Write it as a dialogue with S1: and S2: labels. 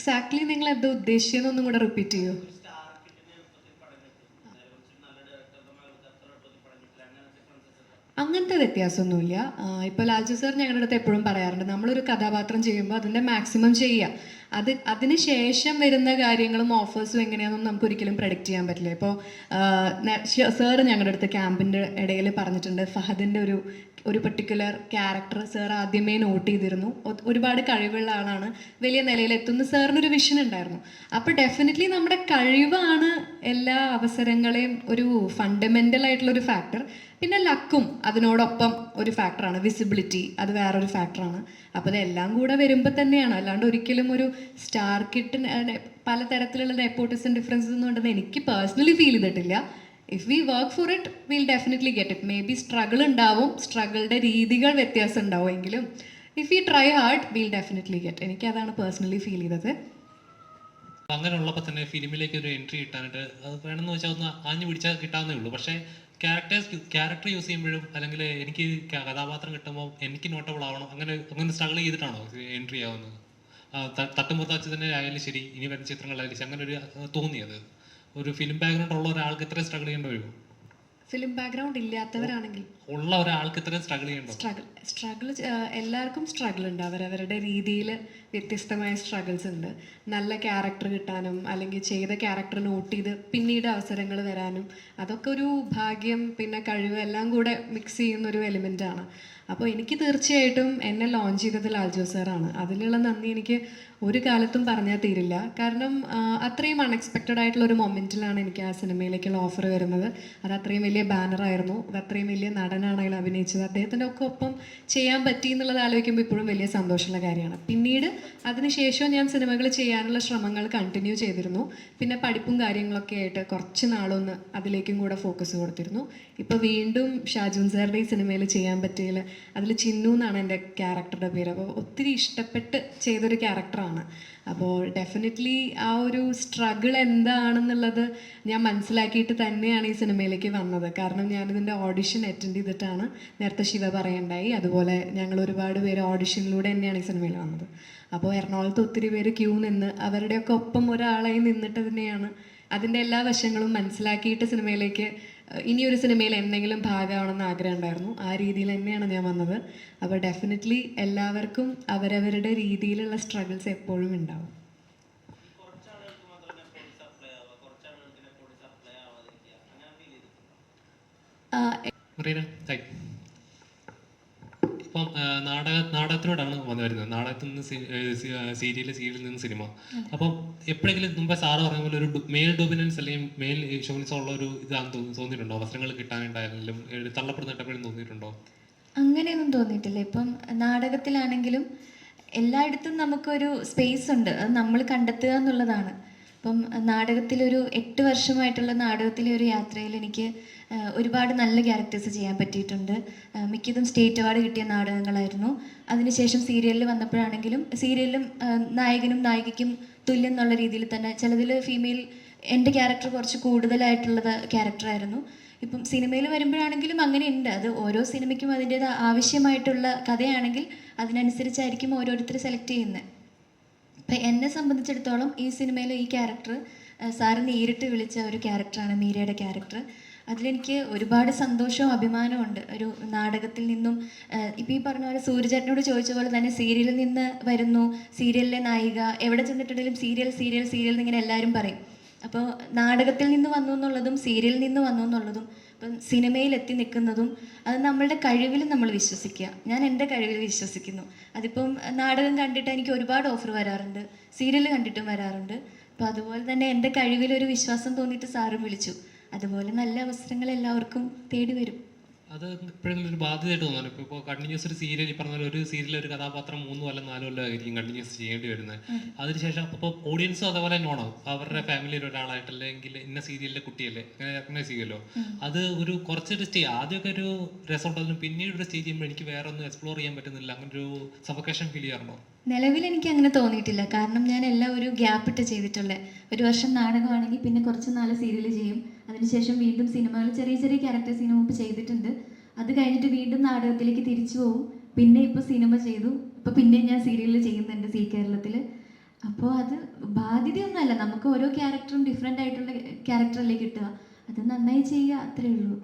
S1: Exactly നിങ്ങൾ എന്താ ഉദ്ദേശിച്ചതെന്നൊന്നും കൂടെ റിപ്പീറ്റ് ചെയ്യൂ. അങ്ങനത്തെ വ്യത്യാസമൊന്നുമില്ല. ഇപ്പോൾ ലാൽജി സാർ ഞങ്ങളുടെ അടുത്ത് എപ്പോഴും പറയാറുണ്ട് നമ്മളൊരു കഥാപാത്രം ചെയ്യുമ്പോൾ അതിന്റെ മാക്സിമം ചെയ്യുക. അത് അതിന് ശേഷം വരുന്ന കാര്യങ്ങളും ഓഫേഴ്സും എങ്ങനെയാണെന്നും നമുക്ക് ഒരിക്കലും പ്രെഡിക്റ്റ് ചെയ്യാൻ പറ്റില്ല. ഇപ്പോൾ സാർ ഞങ്ങളുടെ അടുത്ത് ക്യാമ്പിന്റെ ഇടയിൽ പറഞ്ഞിട്ടുണ്ട്. ഫഹദിന്റെ ഒരു ഒരു പെർട്ടിക്കുലർ ക്യാരക്ടർ സാർ ആദ്യമേ നോട്ട് ചെയ്തിരുന്നു. ഒരുപാട് കഴിവുള്ള ആളാണ്. വലിയ നിലയിലെത്തുന്ന സാറിനൊരു വിഷൻ ഉണ്ടായിരുന്നു. അപ്പോൾ ഡെഫിനറ്റ്ലി നമ്മുടെ കഴിവാണ് എല്ലാ അവസരങ്ങളെയും ഒരു ഫണ്ടമെന്റൽ ആയിട്ടുള്ള ഒരു ഫാക്ടർ പിന്നെ ലക്കും അതിനോടൊപ്പം ഒരു ഫാക്ടറാണ് വിസിബിലിറ്റി അത് വേറൊരു ഫാക്ടറാണ് അപ്പോൾ ഇതെല്ലാം കൂടെ വരുമ്പോൾ തന്നെയാണ്. അല്ലാണ്ട് ഒരിക്കലും ഒരു സ്റ്റാർ കിട്ടിന് പലതരത്തിലുള്ള നെപ്പോട്ടിസം ഡിഫറൻസസ് ഉണ്ടെന്ന് എനിക്ക് പേഴ്സണലി ഫീൽ ചെയ്തിട്ടില്ല. If we work for it will definitely get it may be struggle ഉണ്ടാവും സ്ട്രഗിളുടെ രീതികൾ വ്യത്യാസം ഉണ്ടാവുമെങ്കിലും if you try hard will definitely get എനിക്ക് അതാണ് പേഴ്സണലി ഫീൽ ചെയ്തത്.
S2: അങ്ങനെ ഉള്ളപ്പോൾ തന്നെ ഫിലിമിലേക്ക് ഒരു എൻട്രി കിട്ടാനായിട്ട് അത് വേണമെന്ന് വെച്ചാൽ ഒന്ന് ആഞ്ഞു പിടിച്ചാൽ കിട്ടാവുന്നേ ഉള്ളൂ. പക്ഷേ ക്യാരക്ടേഴ്സ് ക്യാരക്ടർ യൂസ് ചെയ്യുമ്പോഴും അല്ലെങ്കിൽ എനിക്ക് കഥാപാത്രം കിട്ടുമ്പോൾ എനിക്ക് നോട്ടബിൾ ആവണം അങ്ങനെ അങ്ങനെ സ്ട്രഗിൾ ചെയ്തിട്ടാണോ എൻട്രി ആവുന്നത്? ആ, ത- തട്ടുമുത്ത വെച്ച് തന്നെ ആയാലും ശരി ഇനി വരുന്ന ചിത്രങ്ങളായാലും ശരി അങ്ങനെ ഒരു തോന്നിയത് ഒരു ഫിലിം ബാക്ക്ഗ്രൗണ്ട് ഉള്ള ഒരാൾക്ക് ഇത്രയും സ്ട്രഗിൾ ചെയ്യേണ്ടി വരുമോ?
S1: ഫിലിം ബാക്ക്ഗ്രൗണ്ട് ഇല്ലാത്തവരാണെങ്കിൽ.
S2: ഉള്ള ഒരാൾക്ക് ഇത്രയും സ്ട്രഗിൾ ചെയ്യണ്ടോ?
S1: സ്ട്രഗിൾ സ്ട്രഗിൾ എല്ലാവർക്കും സ്ട്രഗിൾ ഉണ്ട്. അവരവരുടെ രീതിയിൽ വ്യത്യസ്തമായ സ്ട്രഗിൾസ് ഉണ്ട്. നല്ല ക്യാരക്ടർ കിട്ടാനും അല്ലെങ്കിൽ ചെയ്ത ക്യാരക്ടർ നോട്ട് ചെയ്ത് പിന്നീട് അവസരങ്ങൾ വരാനും അതൊക്കെ ഒരു ഭാഗ്യം പിന്നെ കഴിവ് എല്ലാം കൂടെ മിക്സ് ചെയ്യുന്ന ഒരു എലിമെന്റ് ആണ്. അപ്പോൾ എനിക്ക് തീർച്ചയായിട്ടും എന്നെ ലോഞ്ച് ചെയ്തത് ലാൽജോ സാറാണ് അതിലുള്ള നന്ദി എനിക്ക് ഒരു കാലത്തും പറഞ്ഞാൽ തീരില്ല. കാരണം അത്രയും അൺഎക്സ്പെക്റ്റഡ് ആയിട്ടുള്ള ഒരു മൊമെന്റിലാണ് എനിക്ക് ആ സിനിമയിലേക്കുള്ള ഓഫർ വരുന്നത്. അത് അത്രയും വലിയ ബാനറായിരുന്നു അത് അത്രയും വലിയ നടനാണ് അതിൽ അഭിനയിച്ചത്. അദ്ദേഹത്തിന്റെ ഒക്കെ ഒപ്പം ചെയ്യാൻ പറ്റി എന്നുള്ളത് ആലോചിക്കുമ്പോൾ ഇപ്പോഴും വലിയ സന്തോഷമുള്ള കാര്യമാണ്. പിന്നീട് അതിനുശേഷം ഞാൻ സിനിമകൾ ചെയ്യാനുള്ള ശ്രമങ്ങൾ കണ്ടിന്യൂ ചെയ്തിരുന്നു. പിന്നെ പഠിപ്പും കാര്യങ്ങളൊക്കെ ആയിട്ട് കുറച്ച് നാളൊന്ന് അതിലേക്കും കൂടെ ഫോക്കസ് കൊടുത്തിരുന്നു. ഇപ്പോൾ വീണ്ടും ഷാജുൻ സാറുടെ ഈ സിനിമയിൽ ചെയ്യാൻ പറ്റിയതിൽ അതിൽ ചിന്നു എന്നാണ് എന്റെ ക്യാരക്ടറുടെ പേര്. അപ്പോൾ ഒത്തിരി ഇഷ്ടപ്പെട്ട് ചെയ്തൊരു ക്യാരക്ടറാണ്. അപ്പോൾ ഡെഫിനറ്റ്ലി ആ ഒരു സ്ട്രഗിൾ എന്താണെന്നുള്ളത് ഞാൻ മനസ്സിലാക്കിയിട്ട് തന്നെയാണ് ഈ സിനിമയിലേക്ക് വന്നത്. കാരണം ഞാനിതിന്റെ ഓഡിഷൻ അറ്റൻഡ് ചെയ്തിട്ടാണ് നേരത്തെ ശിവ പറയണ്ടായി. അതുപോലെ ഞങ്ങൾ ഒരുപാട് പേര് ഓഡിഷനിലൂടെ തന്നെയാണ് ഈ സിനിമയിൽ വന്നത്. അപ്പോൾ എറണാകുളത്ത് ഒത്തിരി പേര് ക്യൂ നിന്ന് അവരുടെയൊക്കെ ഒപ്പം ഒരാളായി നിന്നിട്ട് തന്നെയാണ് അതിന്റെ എല്ലാ വശങ്ങളും മനസ്സിലാക്കിയിട്ട് സിനിമയിലേക്ക് ഇനിയൊരു സിനിമയിൽ എന്തെങ്കിലും ഭാഗമാവണമെന്ന് ആഗ്രഹം ഉണ്ടായിരുന്നു ആ രീതിയിൽ തന്നെയാണ് ഞാൻ വന്നത്. അപ്പോൾ ഡെഫിനറ്റ്ലി എല്ലാവർക്കും അവരവരുടെ രീതിയിലുള്ള സ്ട്രഗിൾസ് എപ്പോഴും ഉണ്ടാവും. ആ,
S2: മറീന ഹായ് ഇപ്പം നാടക നാടകത്തിനോടാണ് വന്നു വരുന്നത് നാടകത്തിൽ നിന്ന് സീരിയൽ സീരിയലിൽ നിന്ന് സിനിമ. അപ്പം എപ്പോഴെങ്കിലും മുമ്പേ സാറ് പറഞ്ഞ പോലെ ഒരു മെയിൽ ഡൊമിനൻസ് അല്ലെങ്കിൽ മെയിൽ ഷോമിൻസ് ഉള്ള ഒരു ഇതാണെന്ന് തോന്നി തോന്നിയിട്ടുണ്ടോ? അവസരങ്ങൾ കിട്ടാനുണ്ടായാലും ഏഹ് തള്ളപ്പെടുന്നിട്ട് എപ്പോഴും തോന്നിയിട്ടുണ്ടോ?
S3: അങ്ങനെയൊന്നും തോന്നിയിട്ടില്ല. ഇപ്പം നാടകത്തിലാണെങ്കിലും എല്ലായിടത്തും നമുക്കൊരു സ്പേസ് ഉണ്ട്. അത് നമ്മൾ കണ്ടെത്തുക എന്നുള്ളതാണ്. ഇപ്പം നാടകത്തിലൊരു എട്ട് വർഷമായിട്ടുള്ള നാടകത്തിലെ ഒരു യാത്രയിൽ എനിക്ക് ഒരുപാട് നല്ല ക്യാരക്ടേഴ്സ് ചെയ്യാൻ പറ്റിയിട്ടുണ്ട്. മിക്കതും സ്റ്റേറ്റ് അവാർഡ് കിട്ടിയ നാടകങ്ങളായിരുന്നു. അതിനുശേഷം സീരിയലിൽ വന്നപ്പോഴാണെങ്കിലും സീരിയലിലും നായകനും നായികയ്ക്കും തുല്യം എന്നുള്ള രീതിയിൽ തന്നെ ചിലതിൽ ഫീമെയിൽ എന്റെ ക്യാരക്ടർ കുറച്ച് കൂടുതലായിട്ടുള്ളത് ക്യാരക്ടറായിരുന്നു ഇപ്പം സിനിമയിൽ വരുമ്പോഴാണെങ്കിലും അങ്ങനെ ഉണ്ട് അത് ഓരോ സിനിമയ്ക്കും അതിന്റേത് ആവശ്യമായിട്ടുള്ള കഥയാണെങ്കിൽ അതിനനുസരിച്ചായിരിക്കും ഓരോരുത്തർ സെലക്ട് ചെയ്യുന്നത് ഇപ്പം എന്നെ സംബന്ധിച്ചിടത്തോളം ഈ സിനിമയിലെ ഈ ക്യാരക്ടർ സാറ് നേരിട്ട് വിളിച്ച ഒരു ക്യാരക്ടറാണ് മീരയുടെ ക്യാരക്ടർ അതിലെനിക്ക് ഒരുപാട് സന്തോഷവും അഭിമാനവും ഉണ്ട്. ഒരു നാടകത്തിൽ നിന്നും ഇപ്പം ഈ പറഞ്ഞ പോലെ സൂര്യചേട്ടനോട് ചോദിച്ച പോലെ തന്നെ സീരിയലിൽ നിന്ന് വരുന്നു. സീരിയലിലെ നായിക എവിടെ ചെന്നിട്ടുണ്ടെങ്കിലും സീരിയൽ സീരിയൽ സീരിയൽ എന്നിങ്ങനെ എല്ലാവരും പറയും. അപ്പോൾ നാടകത്തിൽ നിന്ന് വന്നു എന്നുള്ളതും സീരിയലിൽ നിന്ന് വന്നു എന്നുള്ളതും ഇപ്പം സിനിമയിൽ എത്തി നിൽക്കുന്നതും അത് നമ്മളുടെ കഴിവിൽ നമ്മൾ വിശ്വസിക്കുക. ഞാൻ എന്റെ കഴിവിൽ വിശ്വസിക്കുന്നു. അതിപ്പം നാടകം കണ്ടിട്ട് എനിക്ക് ഒരുപാട് ഓഫർ വരാറുണ്ട്. സീരിയൽ കണ്ടിട്ടും വരാറുണ്ട്. അപ്പോൾ അതുപോലെ തന്നെ എന്റെ കഴിവിൽ ഒരു വിശ്വാസം തോന്നിയിട്ട് സാറും വിളിച്ചു. അതുപോലെ നല്ല അവസരങ്ങൾ എല്ലാവർക്കും തേടി വരും.
S2: അത് ഇപ്പോഴും ഒരു ബാധ്യതയായിട്ട് തോന്നുന്നു. ഇപ്പോൾ ഇപ്പോൾ കണ്ടിന്യൂസ് ഒരു സീരിയൽ ഈ പറഞ്ഞ പോലെ ഒരു സീരിയൽ ഒരു കഥാപാത്രം മൂന്ന് കൊല്ലം നാല് കൊല്ലം ആയിരിക്കും കണ്ടിന്യൂസ് ചെയ്യേണ്ടി വരുന്നത്. അതിനുശേഷം അപ്പോൾ ഓഡിയൻസും അതേപോലെ തന്നെയാണോ അവരുടെ ഫാമിലിയിൽ ഒരാളായിട്ട് അല്ലെങ്കിൽ ഇന്ന സീരിയലിലെ കുട്ടിയല്ലേ അങ്ങനെ റെക്കഗ്നൈസ് ചെയ്യുമല്ലോ. അത് ഒരു കുറച്ചൊരു സ്റ്റേ ആദ്യമൊക്കെ ഒരു രസമുണ്ടായിരുന്നു പിന്നീട് ഒരു സ്റ്റേജ് ചെയ്യുമ്പോൾ എനിക്ക് വേറെ ഒന്നും എക്സ്പ്ലോർ ചെയ്യാൻ പറ്റുന്നില്ല. അങ്ങനെ ഒരു സഫക്കേഷൻ ഫീൽ ചെയ്യാറുണ്ടോ?
S3: നിലവിൽ എനിക്ക് അങ്ങനെ തോന്നിയിട്ടില്ല. കാരണം ഞാൻ എല്ലാം ഒരു ഗ്യാപ്പ് ഇട്ട് ചെയ്തിട്ടുള്ളത് ഒരു വർഷം നാടകമാണെങ്കിൽ പിന്നെ കുറച്ച് നാൾ സീരിയൽ ചെയ്യും. അതിനുശേഷം വീണ്ടും സിനിമകൾ ചെറിയ ചെറിയ ക്യാരക്ടേഴ്സ് ഇതിനു മുമ്പ് ചെയ്തിട്ടുണ്ട്. അത് കഴിഞ്ഞിട്ട് വീണ്ടും നാടകത്തിലേക്ക് തിരിച്ചു പോകും പിന്നെ ഇപ്പോൾ സിനിമ ചെയ്തു. ഇപ്പോൾ പിന്നെ ഞാൻ സീരിയലിൽ ചെയ്യുന്നുണ്ട് സി കേരളത്തിൽ അപ്പോൾ അത് ബാധ്യതയൊന്നുമല്ല. നമുക്ക് ഓരോ ക്യാരക്ടറും ഡിഫറെന്റ് ആയിട്ടുള്ള ക്യാരക്ടറല്ലേ കിട്ടുക. അത് നന്നായി ചെയ്യുക അത്രേ ഉള്ളൂ.